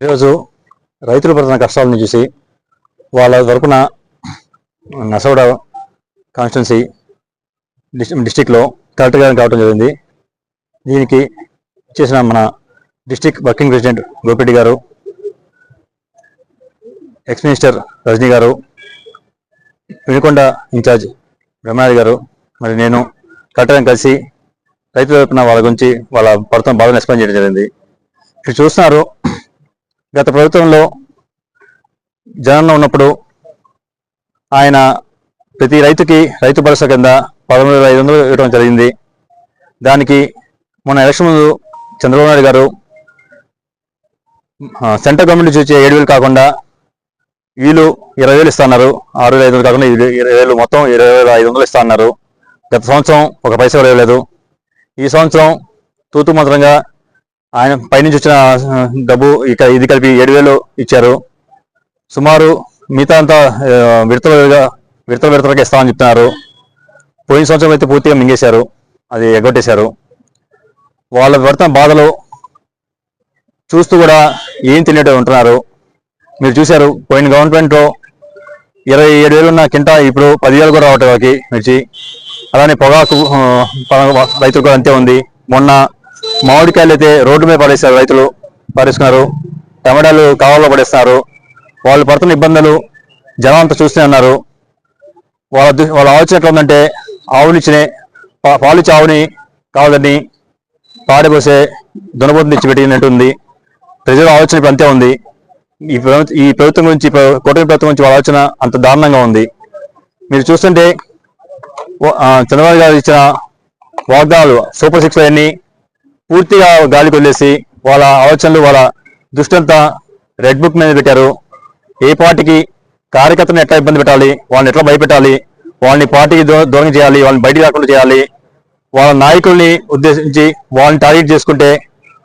ఈరోజు రైతులు పడుతున్న కష్టాలను చూసి వాళ్ళ తరపున నసౌడ కాన్స్టిట్యున్సీ డిస్టిక్లో కలెక్టర్ గారిని కావడం జరిగింది. దీనికి చేసిన మన డిస్టిక్ వర్కింగ్ ప్రెసిడెంట్ గోపిరెడ్డి గారు ఎక్స్ మినిస్టర్ రజనీ గారు వినుకొండ ఇన్ఛార్జ్ బ్రహ్మారెడ్డి గారు మరి నేను కలెక్టర్ కలిసి రైతుల తరపున వాళ్ళ గురించి వాళ్ళ పడుతున్న బాధను ఎక్స్ప్లెయిన్ చేయడం జరిగింది. ఇక్కడ చూస్తున్నారు గత ప్రభుత్వంలో జనంలో ఉన్నప్పుడు ఆయన ప్రతి రైతుకి రైతు భరోసా కింద పదమూడు వేల ఐదు వందలు ఇవ్వడం జరిగింది. దానికి మొన్న ఎలక్షన్ ముందు చంద్రబాబు నాయుడు గారు సెంట్రల్ గవర్నమెంట్ చూసే ఏడు వేలు కాకుండా వీళ్ళు ఇరవై వేలు ఇస్తున్నారు ఆరు వేల ఐదు వందలు కాకుండా ఇరవై వేలు మొత్తం ఇరవై వేల ఐదు వందలు ఇస్తా అన్నారు. గత సంవత్సరం ఒక పైసా కూడా ఇవ్వలేదు. ఈ సంవత్సరం తూతు మంత్రంగా ఆయన పైనుంచి వచ్చిన డబ్బు ఇక ఇది కలిపి ఏడు వేలు ఇచ్చారు. సుమారు మిగతా అంతా విడతలుగా విడతల విడతలకి ఇస్తామని చెప్తున్నారు. పోయిన సంవత్సరం అయితే పూర్తిగా మింగేశారు. అది ఎగ్గొట్టేశారు. వాళ్ళ పడుతున్న బాధలు చూస్తూ కూడా ఏం తెలియటం ఉంటున్నారు. మీరు చూశారు పోయిన గవర్నమెంట్లో ఇరవై ఏడు వేలు ఉన్న కింట ఇప్పుడు పదివేలు కూడా రావటం వాళ్ళకి మిర్చి. అలానే పొగాకు రైతులు కూడా అంతే ఉంది. మొన్న మామిడికాయలు అయితే రోడ్డు మీద పడేశారు రైతులు పడేసుకున్నారు టమాటాలు కావాలో పడేస్తున్నారు వాళ్ళు పడుతున్న ఇబ్బందులు జనం అంతా చూస్తూనే ఉన్నారు. వాళ్ళ దు- వాళ్ళ ఆలోచన ఎట్లా ఉందంటే ఆవునిచ్చినే పాలు పాలిచ్చే ఆవుని కావదని పాడిపోసే దునబోతుని తెచ్చిపెట్టినట్టు ప్రజల ఆలోచన ఇప్పుడు అంతే ఉంది. ఈ ప్రభుత్వం ఈ ప్రభుత్వం గురించి కూటమి ప్రభుత్వం గురించి వాళ్ళ ఆలోచన అంత దారుణంగా ఉంది. మీరు చూస్తుంటే చంద్రబాబు గారు ఇచ్చిన వాగ్దానాలు సూపర్ సిక్స్ అన్ని పూర్తిగా గాలికి వదిలేసి వాళ్ళ ఆలోచనలు వాళ్ళ దృష్టంతా రెడ్ బుక్ మీద పెట్టారు. ఏ పార్టీకి కార్యకర్తను ఎట్లా ఇబ్బంది పెట్టాలి వాళ్ళని ఎట్లా భయపెట్టాలి వాళ్ళని పార్టీకి దూ- దూరం చేయాలి వాళ్ళని బయటికి రాకుండా చేయాలి వాళ్ళ నాయకుల్ని ఉద్దేశించి వాళ్ళని టార్గెట్ చేసుకుంటే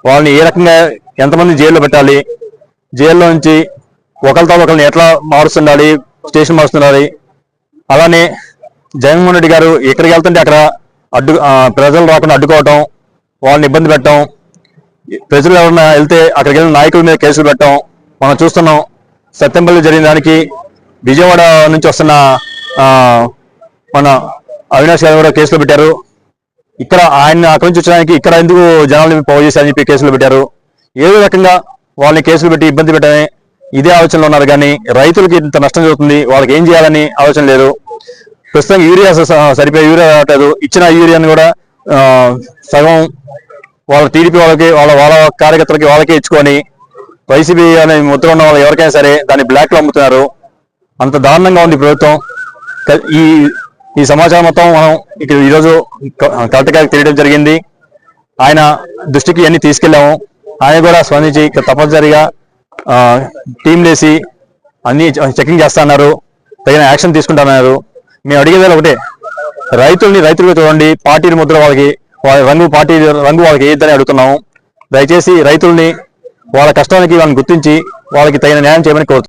వాళ్ళని ఏ రకంగా ఎంతమంది జైల్లో పెట్టాలి జైల్లో నుంచి ఒకరితో ఒకరిని ఎట్లా మారుస్తుండాలి స్టేషన్ మారుస్తుండాలి. అలానే జగన్మోహన్ రెడ్డి గారు ఎక్కడికి వెళ్తుంటే అక్కడ అడ్డు ప్రజలు రాకుండా అడ్డుకోవటం వాళ్ళని ఇబ్బంది పెట్టడం ప్రజలు ఎవరైనా వెళ్తే అక్కడికి వెళ్ళిన నాయకుల మీద కేసులు పెట్టడం మనం చూస్తున్నాం. సత్యంపల్లి జరిగిన దానికి విజయవాడ నుంచి వస్తున్న మన అవినాష్ గారు కూడా కేసులు పెట్టారు. ఇక్కడ ఆయన అక్కడి నుంచి వచ్చడానికి ఇక్కడ ఎందుకు జనాలు పోగు చేశారని చెప్పి కేసులు పెట్టారు. ఏదో రకంగా వాళ్ళని కేసులు పెట్టి ఇబ్బంది పెట్టని ఇదే ఆలోచనలో ఉన్నారు కానీ రైతులకి ఇంత నష్టం జరుగుతుంది. వాళ్ళకి ఏం చేయాలని ఆలోచన లేదు. ప్రస్తుతం యూరియా సరిపోయే యూరియా రావట్లేదు ఇచ్చిన యూరియాని కూడా సగం వాళ్ళ టీడీపీ వాళ్ళకి వాళ్ళ వాళ్ళ కార్యకర్తలకి వాళ్ళకే ఇచ్చుకొని వైసీపీ అనే ముద్ర ఉన్న వాళ్ళు ఎవరికైనా సరే దాన్ని బ్లాక్లో అమ్ముతున్నారు. అంత దారుణంగా ఉంది ప్రభుత్వం. ఈ ఈ సమాచారం మొత్తం మనం ఇక్కడ ఈరోజు క- కలెక్టర్ గారికి తెలియడం జరిగింది. ఆయన దృష్టికి అన్ని తీసుకెళ్ళాము. ఆయన కూడా స్పందించి ఇక తప్పనిసరిగా ఆ, టీం వేసి అన్ని చెకింగ్ చేస్తున్నారు తగిన యాక్షన్ తీసుకుంటున్నారు మేము అడిగేదాలు ఒకటే రైతుల్ని రైతులుగా చూడండి. పార్టీలు ముద్ర వాళ్ళకి వాళ్ళ రంగు పార్టీ రంగు వాళ్ళకి ఏద్దని అడుగుతున్నాము. దయచేసి రైతుల్ని వాళ్ళ కష్టానికి వాళ్ళని గుర్తించి వాళ్ళకి తగిన న్యాయం చేయమని కోరుతున్నాం.